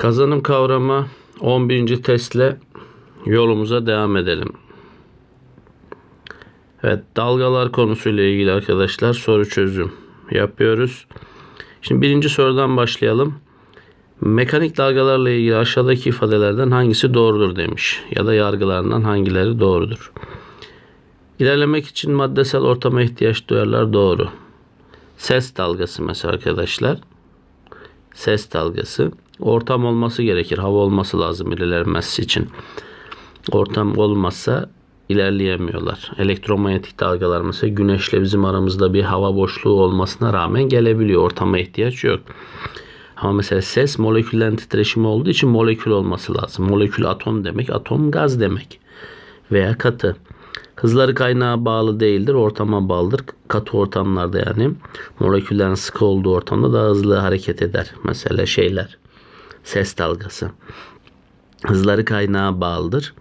Kazanım kavramı 11. testle yolumuza devam edelim. Evet dalgalar konusuyla ilgili arkadaşlar soru çözüm yapıyoruz. Şimdi birinci sorudan başlayalım. Mekanik dalgalarla ilgili aşağıdaki ifadelerden hangisi doğrudur demiş ya da yargılarından hangileri doğrudur. İlerlemek için maddesel ortama ihtiyaç duyarlar doğru. Ses dalgası mesela arkadaşlar. Ses dalgası. Ortam olması gerekir. Hava olması lazım ilerlemesi için. Ortam olmazsa ilerleyemiyorlar. Elektromanyetik dalgalar mesela güneşle bizim aramızda bir hava boşluğu olmasına rağmen gelebiliyor. Ortama ihtiyaç yok. Ama mesela ses moleküllerin titreşimi olduğu için molekül olması lazım. Molekül atom demek, atom gaz demek veya katı. Hızları kaynağa bağlı değildir, ortama bağlıdır. Katı ortamlarda yani moleküllerin sıkı olduğu ortamda daha hızlı hareket eder. Mesela şeyler, ses dalgası. Hızları kaynağa bağlıdır.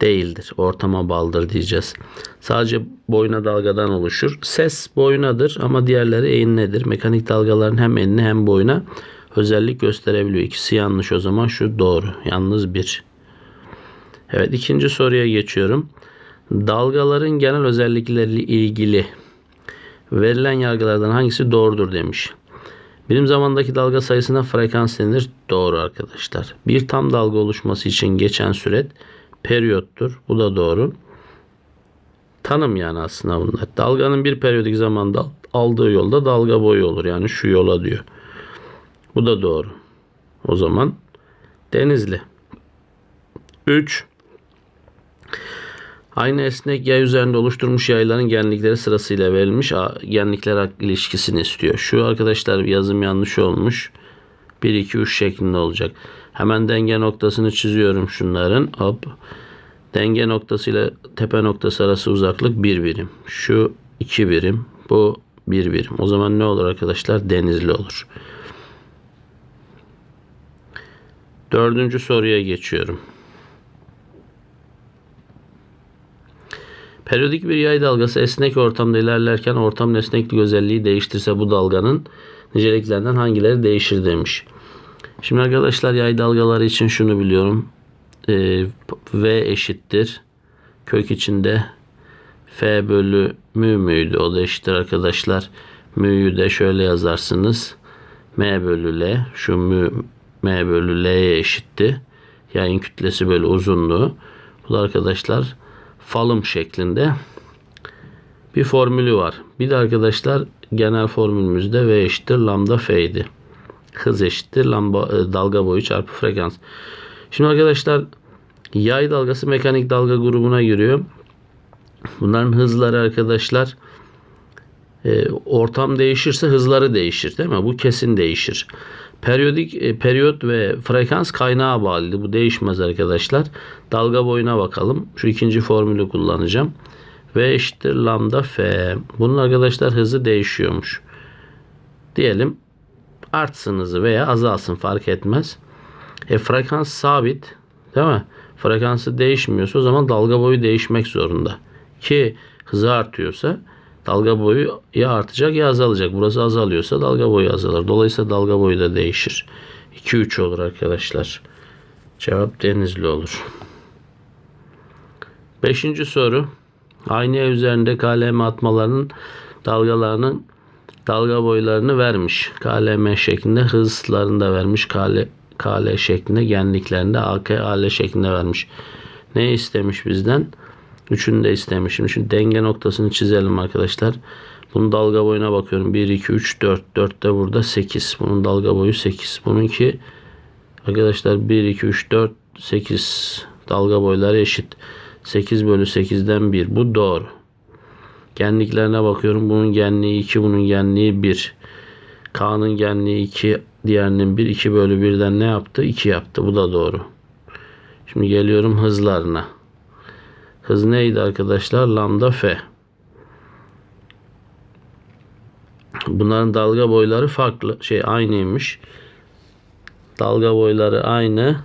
Değildir, ortama bağlıdır diyeceğiz. Sadece boyuna dalgadan oluşur. Ses boyunadır ama diğerleri eğimlidir. Mekanik dalgaların hem enine hem boyuna özellik gösterebiliyor. İkisi yanlış o zaman şu doğru. Yalnız bir. Evet ikinci soruya geçiyorum. Dalgaların genel özellikleriyle ilgili verilen yargılardan hangisi doğrudur demiş. Bilim zamandaki dalga sayısına frekans denir. Doğru arkadaşlar. Bir tam dalga oluşması için geçen süre periyottur. Bu da doğru. Tanım yani aslında bunlar. Dalganın bir periyodik zamanda aldığı yolda dalga boyu olur. Yani şu yola diyor. Bu da doğru. O zaman Denizli. 3. Aynı esnek yay üzerinde oluşturmuş yayların genlikleri sırasıyla verilmiş genlikler ilişkisini istiyor. Şu arkadaşlar yazım yanlış olmuş. 1 2 3 şeklinde olacak. Hemen denge noktasını çiziyorum şunların. Hop. Denge noktası ile tepe noktası arası uzaklık 1 birim. Şu 2 birim. Bu 1 birim. O zaman ne olur arkadaşlar? Denizli olur. Dördüncü soruya geçiyorum. Periyodik bir yay dalgası esnek ortamda ilerlerken ortam esneklik özelliği değiştirse bu dalganın niceliklerinden hangileri değişir demiş. Şimdi arkadaşlar yay dalgaları için şunu biliyorum. Ee, v eşittir. Kök içinde F bölü mü müydü? O da eşittir arkadaşlar. Mü'yü de şöyle yazarsınız. M bölü L. Şu mü M bölü L'ye eşitti. Yayın kütlesi bölü uzunluğu. Bu da arkadaşlar falım şeklinde bir formülü var. Bir de arkadaşlar genel formülümüzde V eşittir lambda F idi. Hız eşittir lamba, e, dalga boyu çarpı frekans. Şimdi arkadaşlar yay dalgası mekanik dalga grubuna giriyor. Bunların hızları arkadaşlar e, ortam değişirse hızları değişir değil mi? Bu kesin değişir. Periyodik e, periyot ve frekans kaynağa bağlı. Bu değişmez arkadaşlar. Dalga boyuna bakalım. Şu ikinci formülü kullanacağım. V eşittir lambda f. Bunun arkadaşlar hızı değişiyormuş. Diyelim artsın hızı veya azalsın fark etmez. E frekans sabit değil mi? Frekansı değişmiyorsa o zaman dalga boyu değişmek zorunda. Ki hızı artıyorsa dalga boyu ya artacak ya azalacak. Burası azalıyorsa dalga boyu azalır. Dolayısıyla dalga boyu da değişir. 2-3 olur arkadaşlar. Cevap denizli olur. Beşinci soru. Aynaya üzerinde KLM atmalarının dalgalarının dalga boylarını vermiş. KLM şeklinde hızlarını da vermiş. KL, KL şeklinde genliklerinde AK, AL şeklinde vermiş. Ne istemiş bizden? Üçünü de istemişim. Şimdi denge noktasını çizelim arkadaşlar. Bunun dalga boyuna bakıyorum. 1, 2, 3, 4. 4 de burada 8. Bunun dalga boyu 8. Bununki arkadaşlar 1, 2, 3, 4, 8 dalga boyları eşit. 8 bölü 8'den 1. Bu doğru. Genliklerine bakıyorum. Bunun genliği 2, bunun genliği 1. K'nın genliği 2, diğerinin 1. 2 bölü 1'den ne yaptı? 2 yaptı. Bu da doğru. Şimdi geliyorum hızlarına. Hız neydi arkadaşlar? Lambda F. Bunların dalga boyları farklı. Şey aynıymış. Dalga boyları aynı.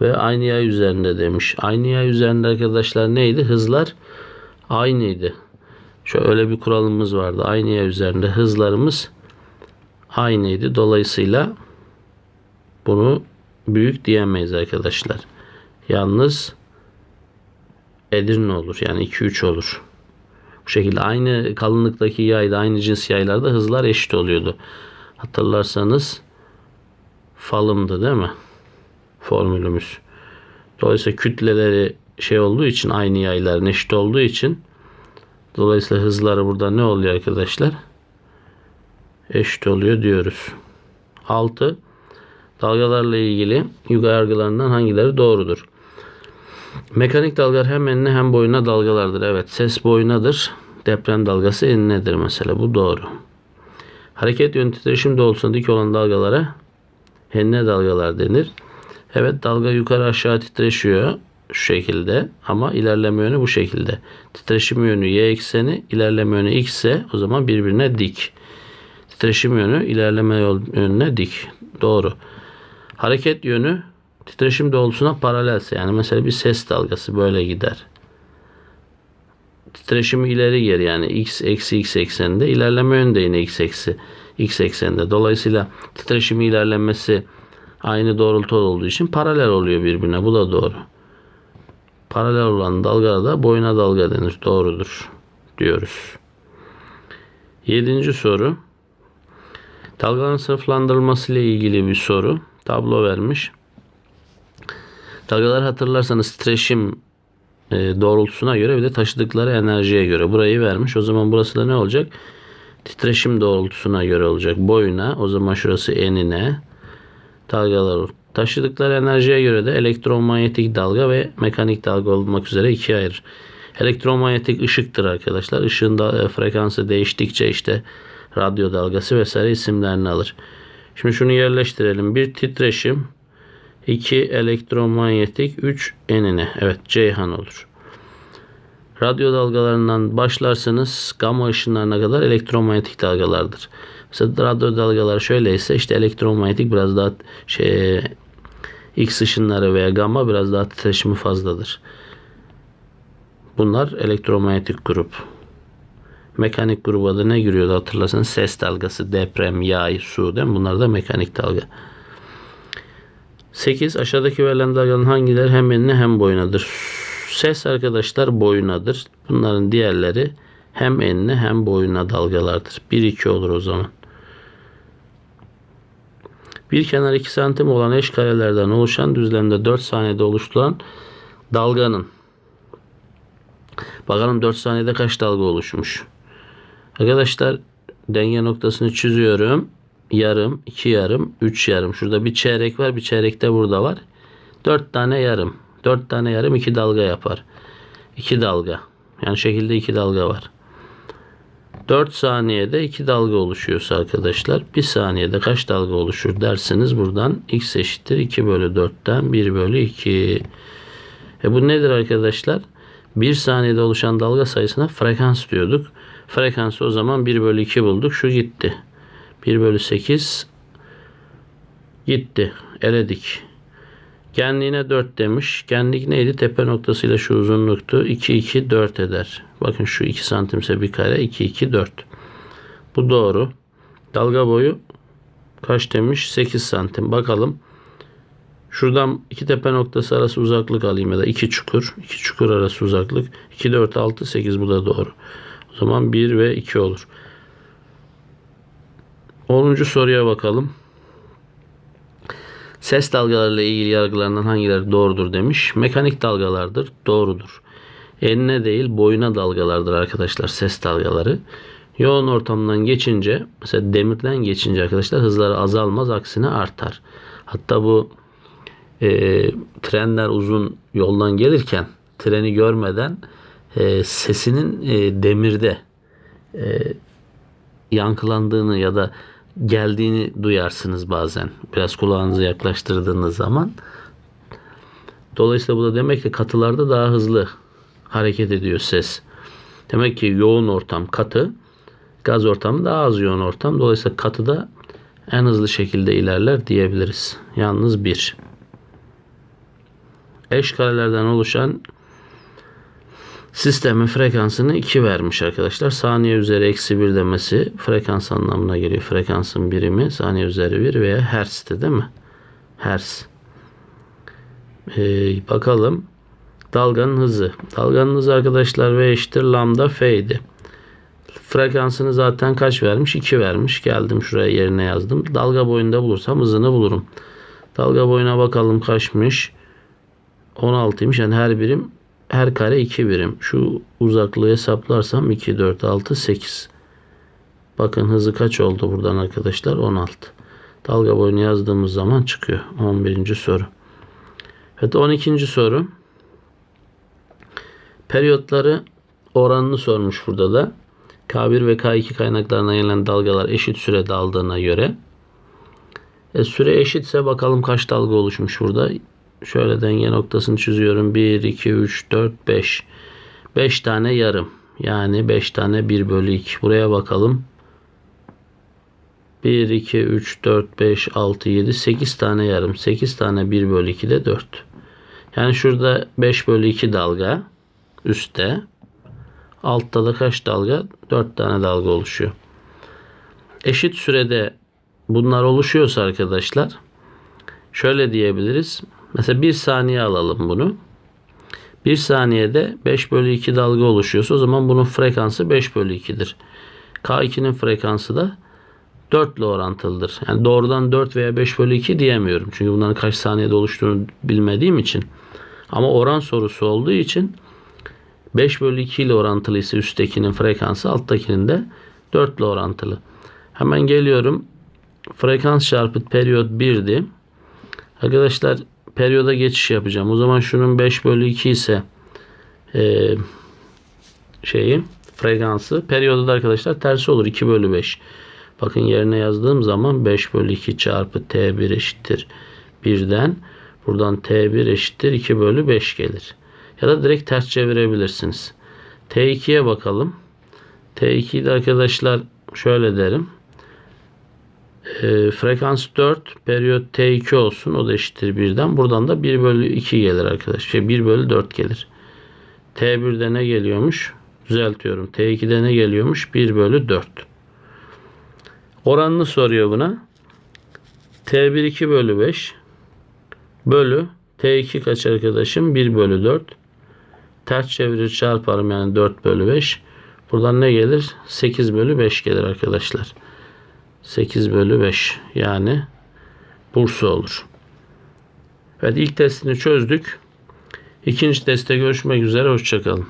Ve aynı yay üzerinde demiş. Aynı yay üzerinde arkadaşlar neydi? Hızlar aynıydı. Şöyle bir kuralımız vardı. Aynı yay üzerinde hızlarımız aynıydı. Dolayısıyla Bunu büyük diyemeyiz arkadaşlar. Yalnız Edirne olur. Yani 2-3 olur. Bu şekilde aynı kalınlıktaki yayda, aynı cins yaylarda hızlar eşit oluyordu. Hatırlarsanız falımdı değil mi? Formülümüz. Dolayısıyla kütleleri şey olduğu için aynı yayların eşit olduğu için dolayısıyla hızları burada ne oluyor arkadaşlar? Eşit oluyor diyoruz. 6. Dalgalarla ilgili yuga yargılarından hangileri doğrudur? Mekanik dalgalar hem enine hem boyuna dalgalardır. Evet ses boyunadır. Deprem dalgası eninedir mesela. Bu doğru. Hareket yönü titreşim doğrultusunda dik olan dalgalara enine dalgalar denir. Evet dalga yukarı aşağı titreşiyor şu şekilde ama ilerleme yönü bu şekilde. Titreşim yönü y ekseni, ilerleme yönü x ise o zaman birbirine dik. Titreşim yönü ilerleme yönüne dik. Doğru. Hareket yönü titreşim doğrultusuna paralelse yani mesela bir ses dalgası böyle gider. Titreşimi ileri geri yani x eksi x ekseninde ilerleme yönü de yine x eksi x ekseninde. Dolayısıyla titreşimi ilerlemesi aynı doğrultu olduğu için paralel oluyor birbirine. Bu da doğru. Paralel olan dalgaya da boyuna dalga denir. Doğrudur diyoruz. Yedinci soru. Dalgaların sınıflandırılması ile ilgili bir soru. Tablo vermiş. Dalgalar hatırlarsanız titreşim e, doğrultusuna göre bir de taşıdıkları enerjiye göre burayı vermiş. O zaman burası da ne olacak? Titreşim doğrultusuna göre olacak. Boyuna o zaman şurası enine dalgalar taşıdıkları enerjiye göre de elektromanyetik dalga ve mekanik dalga olmak üzere ikiye ayırır. Elektromanyetik ışıktır arkadaşlar. Işığın da, e, frekansı değiştikçe işte radyo dalgası vesaire isimlerini alır. Şimdi şunu yerleştirelim. Bir titreşim 2 elektromanyetik 3 enine. Evet Ceyhan olur. Radyo dalgalarından başlarsanız gamma ışınlarına kadar elektromanyetik dalgalardır. Mesela radyo dalgalar şöyleyse işte elektromanyetik biraz daha şey X ışınları veya gamma biraz daha titreşimi fazladır. Bunlar elektromanyetik grup. Mekanik gruba da ne giriyordu hatırlarsanız ses dalgası, deprem, yağ, su değil mi? Bunlar da mekanik dalga. 8. Aşağıdaki verilen dalganın hangileri hem enine hem boyunadır? Ses arkadaşlar boyunadır. Bunların diğerleri hem enine hem boyuna dalgalardır. 1-2 olur o zaman. Bir kenar 2 santim olan eş karelerden oluşan düzlemde 4 saniyede oluşturan dalganın Bakalım 4 saniyede kaç dalga oluşmuş. Arkadaşlar denge noktasını çiziyorum. Yarım, iki yarım, üç yarım. Şurada bir çeyrek var. Bir çeyrek de burada var. 4 tane yarım. 4 tane yarım 2 dalga yapar. 2 dalga. Yani şekilde 2 dalga var. 4 saniyede 2 dalga oluşuyorsa arkadaşlar 1 saniyede kaç dalga oluşur dersiniz buradan x eşittir 2 bölü 4'ten 1 bölü 2. E bu nedir arkadaşlar? 1 saniyede oluşan dalga sayısına frekans diyorduk. Frekansı o zaman 1 bölü 2 bulduk. Şu gitti. 1 bölü 8 gitti. Eledik. Genliğine 4 demiş. Genlik neydi? Tepe noktasıyla şu uzunluktu. 2, 2, 4 eder. Bakın şu 2 santimse bir kare. 2, 2, 4. Bu doğru. Dalga boyu kaç demiş? 8 santim. Bakalım. Şuradan iki tepe noktası arası uzaklık alayım ya da iki çukur. iki çukur arası uzaklık. 2, 4, 6, 8 bu da doğru. O zaman 1 ve 2 olur. 10. soruya bakalım. Ses dalgalarıyla ilgili yargılarından hangileri doğrudur demiş. Mekanik dalgalardır. Doğrudur. Enine değil boyuna dalgalardır arkadaşlar ses dalgaları. Yoğun ortamdan geçince mesela demirden geçince arkadaşlar hızları azalmaz aksine artar. Hatta bu e, trenler uzun yoldan gelirken treni görmeden e, sesinin e, demirde e, yankılandığını ya da geldiğini duyarsınız bazen. Biraz kulağınızı yaklaştırdığınız zaman. Dolayısıyla bu da demek ki katılarda daha hızlı hareket ediyor ses. Demek ki yoğun ortam katı, gaz ortamı daha az yoğun ortam. Dolayısıyla katıda en hızlı şekilde ilerler diyebiliriz. Yalnız bir. Eş karelerden oluşan Sistemin frekansını 2 vermiş arkadaşlar. Saniye üzeri eksi 1 demesi frekans anlamına geliyor. Frekansın birimi saniye üzeri 1 veya hertz'te değil mi? Hertz. Ee, bakalım. Dalganın hızı. Dalganın hızı arkadaşlar V eşittir lambda F idi. Frekansını zaten kaç vermiş? 2 vermiş. Geldim şuraya yerine yazdım. Dalga boyunda bulursam hızını bulurum. Dalga boyuna bakalım kaçmış? 16'ymış. Yani her birim her kare 2 birim. Şu uzaklığı hesaplarsam 2, 4, 6, 8. Bakın hızı kaç oldu buradan arkadaşlar? 16. Dalga boyunu yazdığımız zaman çıkıyor. 11. soru. Evet 12. soru. Periyotları oranını sormuş burada da. K1 ve K2 kaynaklarına gelen dalgalar eşit sürede aldığına göre. E, süre eşitse bakalım kaç dalga oluşmuş burada. Şöyle denge noktasını çiziyorum. 1, 2, 3, 4, 5. 5 tane yarım. Yani 5 tane 1 bölü 2. Buraya bakalım. 1, 2, 3, 4, 5, 6, 7, 8 tane yarım. 8 tane 1 bölü 2 de 4. Yani şurada 5 bölü 2 dalga üstte. Altta da kaç dalga? 4 tane dalga oluşuyor. Eşit sürede bunlar oluşuyorsa arkadaşlar şöyle diyebiliriz. Mesela 1 saniye alalım bunu. 1 saniyede 5 bölü 2 dalga oluşuyorsa o zaman bunun frekansı 5 bölü 2'dir. K2'nin frekansı da 4 ile orantılıdır. Yani doğrudan 4 veya 5 bölü 2 diyemiyorum. Çünkü bunların kaç saniyede oluştuğunu bilmediğim için. Ama oran sorusu olduğu için 5 bölü 2 ile orantılıysa üsttekinin frekansı alttakinin de 4 ile orantılı. Hemen geliyorum. Frekans çarpı periyot 1'di. Arkadaşlar periyoda geçiş yapacağım. O zaman şunun 5 bölü 2 ise e, şeyi frekansı. Periyoda da arkadaşlar tersi olur. 2 bölü 5. Bakın yerine yazdığım zaman 5 bölü 2 çarpı T1 eşittir 1'den. Buradan T1 eşittir 2 bölü 5 gelir. Ya da direkt ters çevirebilirsiniz. T2'ye bakalım. T2'yi de arkadaşlar şöyle derim. E, frekans 4 periyot T2 olsun. O da eşittir 1'den. Buradan da 1 bölü 2 gelir arkadaşlar. Şey 1 bölü 4 gelir. T1'de ne geliyormuş? Düzeltiyorum. T2'de ne geliyormuş? 1 bölü 4. Oranını soruyor buna. T1 2 bölü 5 bölü T2 kaç arkadaşım? 1 bölü 4. Ters çevirir çarparım yani 4 bölü 5. Buradan ne gelir? 8 bölü 5 gelir arkadaşlar. 8 bölü 5 yani Bursa olur. Evet ilk testini çözdük. İkinci testte görüşmek üzere. Hoşçakalın.